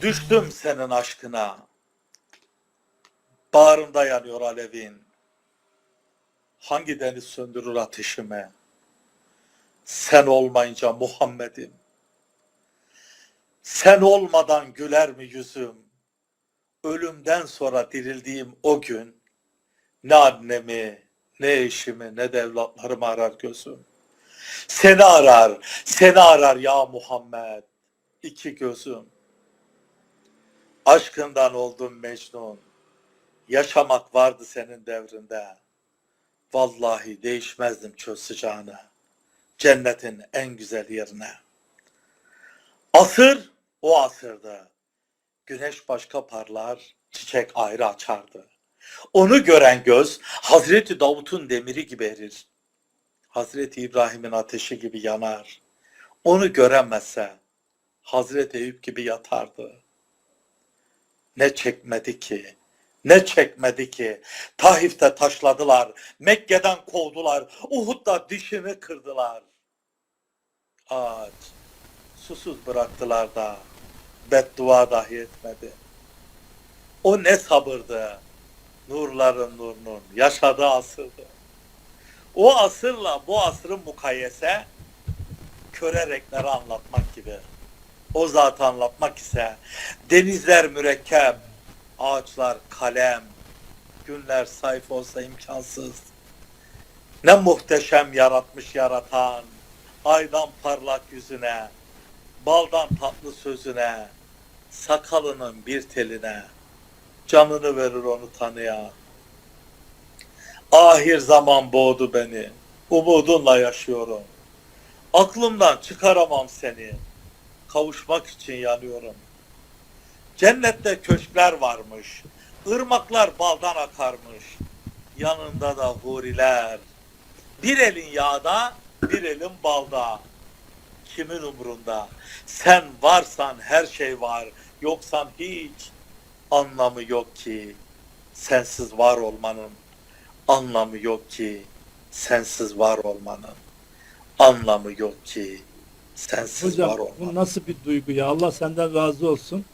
Düştüm senin aşkına. Bağrımda yanıyor alevin. Hangi deniz söndürür ateşimi? Sen olmayınca Muhammed'im. Sen olmadan güler mi yüzüm? Ölümden sonra dirildiğim o gün ne annemi, ne eşimi, ne de evlatlarımı arar gözüm. Seni arar, seni arar ya Muhammed. İki gözüm. Aşkından oldum Mecnun. Yaşamak vardı senin devrinde. Vallahi değişmezdim çöl sıcağını. Cennetin en güzel yerine. Asır o asırdı. Güneş başka parlar, çiçek ayrı açardı. Onu gören göz Hazreti Davut'un demiri gibi erir. Hazreti İbrahim'in ateşi gibi yanar. Onu göremezse Hazreti Eyüp gibi yatardı. Ne çekmedi ki, ne çekmedi ki. Taif'te taşladılar, Mekke'den kovdular, Uhud'da dişini kırdılar. Ağaç, susuz bıraktılar da, beddua dahi etmedi. O ne sabırdı, nurların nurunun yaşadığı asırdı. O asırla bu asrın mukayyese köre renkleri anlatmak gibi. O zatı anlatmak ise denizler mürekkep, ağaçlar kalem, günler sayfa olsa imkansız. Ne muhteşem yaratmış yaratan, aydan parlak yüzüne, baldan tatlı sözüne, sakalının bir teline, canını verir onu tanıyan. Ahir zaman boğdu beni. Umudunla yaşıyorum. Aklımdan çıkaramam seni. Kavuşmak için yanıyorum. Cennette köşkler varmış. ırmaklar baldan akarmış. Yanında da huriler. Bir elin yağda, bir elin balda. Kimin umrunda? Sen varsan her şey var. Yoksan hiç anlamı yok ki. Sensiz var olmanın anlamı yok ki sensiz var olmanın. Anlamı yok ki sensiz var Hocam olmanın. bu nasıl bir duygu ya? Allah senden razı olsun.